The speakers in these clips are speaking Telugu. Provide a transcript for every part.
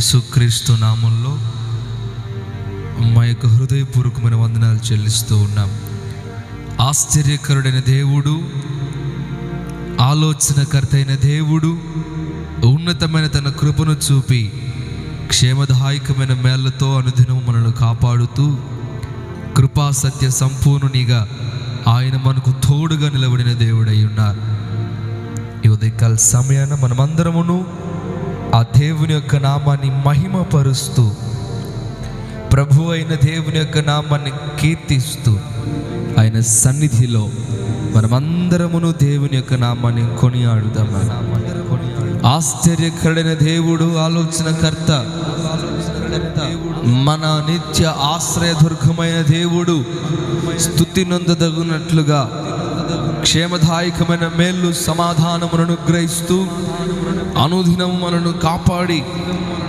యేసుక్రీస్తు నామంలో మా యొక్క హృదయపూర్వకమైన వందనాలు చెల్లిస్తూ ఉన్నాం. ఆశ్చర్యకరుడైన దేవుడు ఆలోచనకర్త అయిన దేవుడు ఉన్నతమైన తన కృపను చూపి క్షేమదాయకమైన మేళ్ళతో అనుదినం మనను కాపాడుతూ కృపా సత్య సంపూర్ణునిగా ఆయన మనకు తోడుగా నిలబడిన దేవుడై ఉన్నారు. ఈ ఉదయకాల సమయాన మనమందరమును ఆ దేవుని యొక్క నామాన్ని మహిమపరుస్తూ ప్రభు అయిన దేవుని యొక్క నామాన్ని కీర్తిస్తూ ఆయన సన్నిధిలో మనమందరమును దేవుని యొక్క నామాన్ని కొనియాడుదాం. ఆశ్చర్యకరుడైన దేవుడు ఆలోచనకర్త మన నిత్య ఆశ్రయదుర్గమైన దేవుడు స్థుతి నొందదగునట్లుగా క్షేమదాయకమైన మేళ్ళు సమాధానమును అనుగ్రహిస్తూ అనుదినం మనను కాపాడి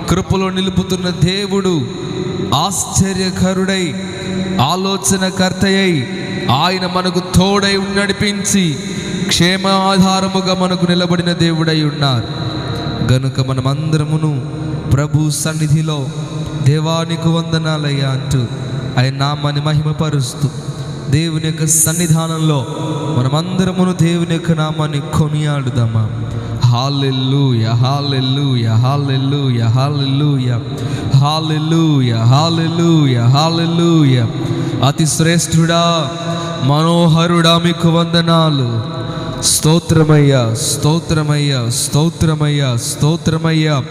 కృపలో నిలుపుతున్న దేవుడు ఆశ్చర్యకరుడై ఆలోచనకర్తయ్యై ఆయన మనకు తోడై నడిపించి క్షేమ ఆధారముగా మనకు నిలబడిన దేవుడై ఉన్నారు. గనుక మనమందరమును ప్రభు సన్నిధిలో దేవానికి వందనాలయ్యా అంటూ ఆయన నామాన్ని మహిమపరుస్తూ దేవుని యొక్క సన్నిధానంలో మనమందరమును దేవుని యొక్క నామాన్ని కొనియాడుదామా? Hallelujah hallelujah hallelujah hallelujah hallelujah hallelujah hallelujah అతి శ్రేష్ఠుడా మనోహరుడా మీకు వందనాలు. స్తోత్రమయ్యా స్తోత్రమయ్యా స్తోత్రమయ్యా స్తోత్రమయ్యా.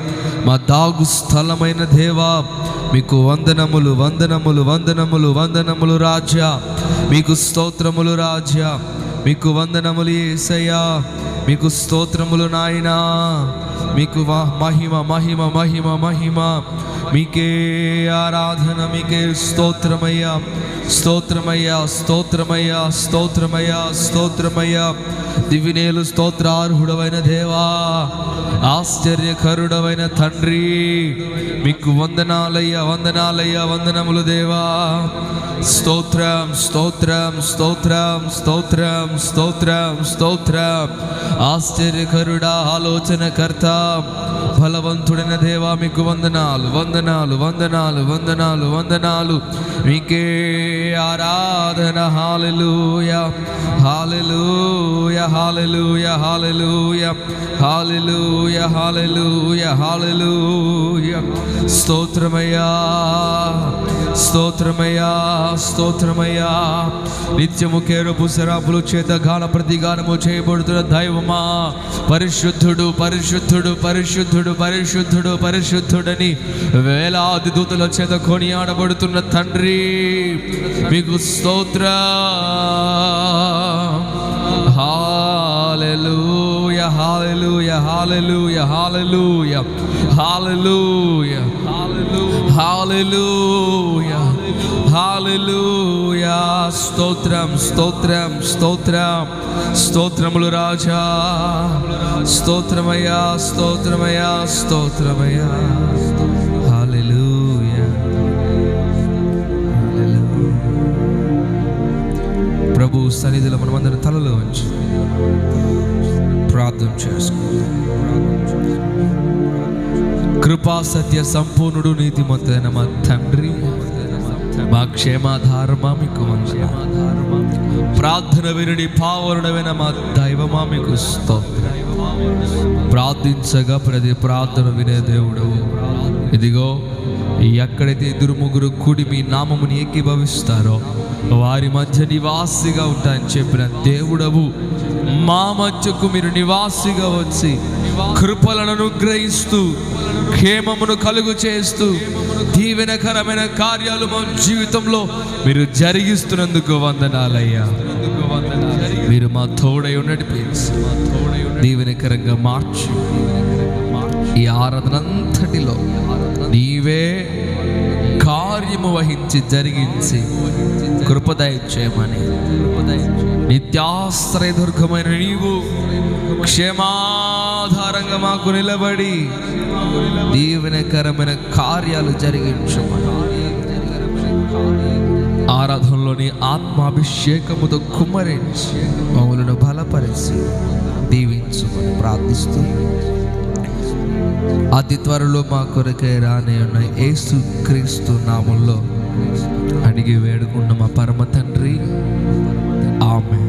మా దాగు స్థలమైన దేవా మీకు వందనములు వందనములు వందనములు వందనములు రాజా. మీకు స్తోత్రములు రాజా. మీకు వందనములు ఏసయ్యా. మీకు స్తోత్రములు నాయనా. మీకు మ- మహిమ మహిమ మహిమ మహిమ. మీకే ఆరాధన మీకే స్తోత్రమయ్యా. స్తోత్రమయ్యా స్తోత్రమయ్యా స్తోత్రమయ్యా స్తోత్రమయ్యా. దివినేలు స్తోత్రార్హుడవైన దేవా. ఆశ్చర్యకరుడవైన తండ్రి. మీకు వందనాలయ్యా వందనాలయ్యా వందనములు దేవా. స్తోత్రం స్తోత్రం స్తోత్రం స్తోత్రం స్తోత్రం స్తోత్రం ఆశ్చర్యకరుడా ఆలోచనకర్త బలవంతుడైన దేవా మీకు వందనాలు వందనాలు వందనాలు వందనాలు వందనాలు మీకే ఆరాధన hallelujah hallelujah hallelujah hallelujah hallelujah hallelujah hallelujah స్తోత్రమయ్యా స్తోత్రమయ్యా స్తోత్రమయ్యా. నిత్యము కేరపు శరాపులు చేత గాన ప్రతిగానము చేయబడుతున్న దైవమా. పరిశుద్ధుడు పరిశుద్ధుడు పరిశుద్ధుడు పరిశుద్ధుడు పరిశుద్ధుడని వేలాది దూతల చేత కొనియాడబడుతున్న తండ్రి. మీకు స్తోత్ర. Hallelujah hallelujah hallelujah hallelujah hallelujah hallelujah. Hallelujah స్తోత్రం స్తోత్రం స్తోత్రం స్తోత్రములు రాజా స్తోత్రమయ్యా స్తోత్రమయ్యా స్తోత్రమయ్యా హాలెలూయ ప్రభు సన్నిధిలో మనమందరం తలలో ఉంచి. ప్రార్థన చేసుకుందాం. కృపా సత్య సంపూర్ణుడు నీతిమంతుడైన మా తండ్రి మా క్షేమాధారమా మీకు ప్రార్థన వినుడి పావరుడమైన మా దైవమా మీకు ప్రార్థించగా ప్రతి ప్రార్థన వినే దేవుడు. ఇదిగో ఎక్కడైతే ఇద్దరు ముగ్గురు కూడి మీ నామముని ఏకీభవిస్తారో వారి మధ్య నివాసిగా ఉంటాయని చెప్పిన దేవుడవు. మా మధ్యకు మీరు నివాసిగా వచ్చి కృపలను అనుగ్రహిస్తూ క్షేమమును కలుగు చేస్తూ దీవెనకరమైన కార్యాలు మా జీవితంలో మీరు జరిగిస్తున్నందుకు వందనాలయ్యా. మీరు మా తోడై నడిపించి దీవెనకరంగా మార్చు. ఈ ఆరాధన అంతటిలో నీవే కార్యము వహించి జరిగించి కృపదయ చేయమని. నిత్యాశ్రయ దుర్గమైన నీవు ఆధారంగా మాకు నిలబడి దీవెనకరమైన కార్యాలు జరిగించమని ఆరాధనలోని ఆత్మాభిషేకముతో కుమ్మరించి మమ్మలను బలపరిచి దీవించమని ప్రార్థిస్తూ. అతి త్వరలో మా కొరకై రానే ఉన్న యేసు క్రీస్తు నామంలో అడిగి వేడుకున్న మా పరమ తండ్రి. ఆమె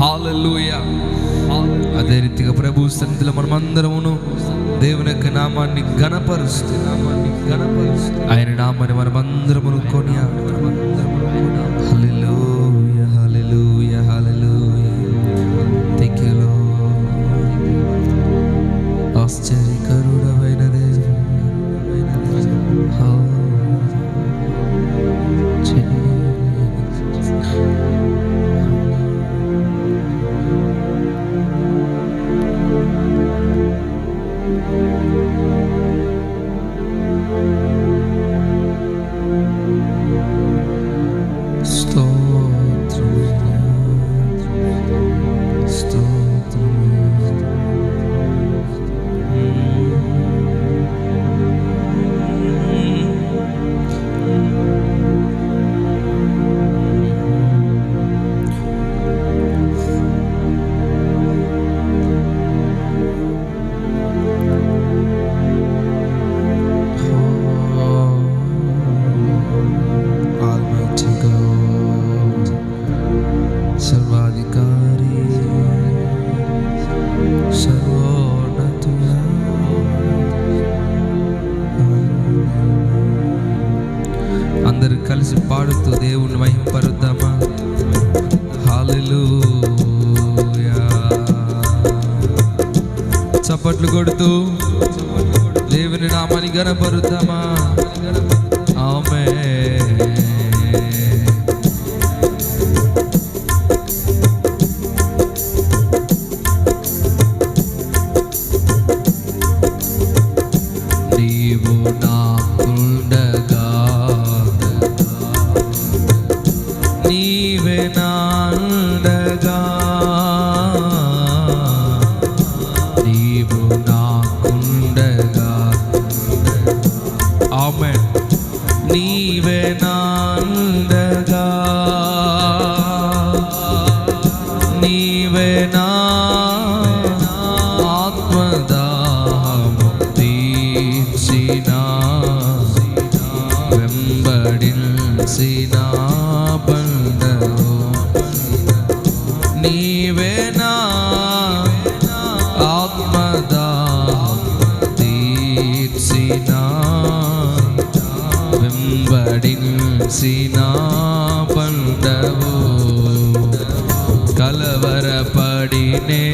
హాలూయా అదే రీతిగా ప్రభు సన్నిధిలో మనం అందరమును దేవుని యొక్క నామాన్ని గణపరుస్తూ నామాన్ని గణపరుస్తూ ఆయన నామాన్ని మనం అందరమును సర్వాధికారి సర్వోన్నతుడా. కలిసి పాడుతూ దేవుని మహింపరుద్దామా? పరుద్దామా చప్పట్లు కొడుతూ దేవుని నామాన్ని గనపరుద్దామా? ఆమె ఉండగా சீனா பண்டவோ கலவர படினே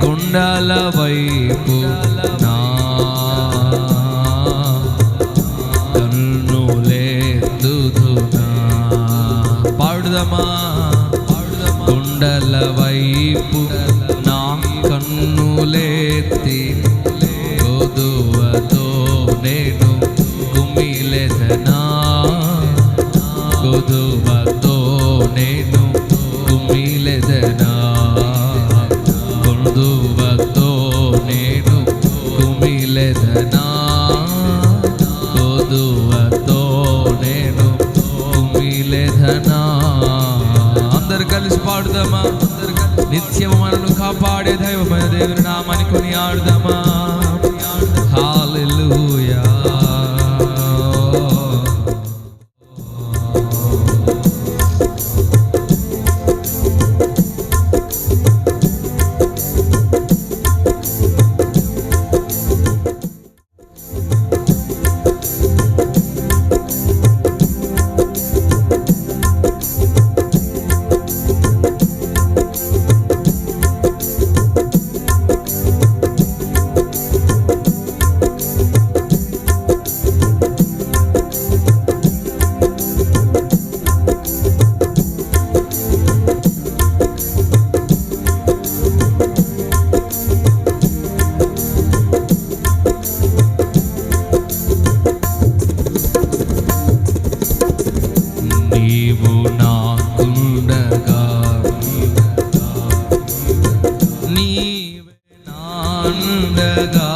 குண்டல வைப்பு கண்ணுலே துதுனா பாடுதமா குண்டல வைப்பு వైపు నా గోదువతో నేను కుమిలెదనా గోదువతో నేను ఎదురు నామని నామాన్ని కొని ఆడుదామా? ఉండగా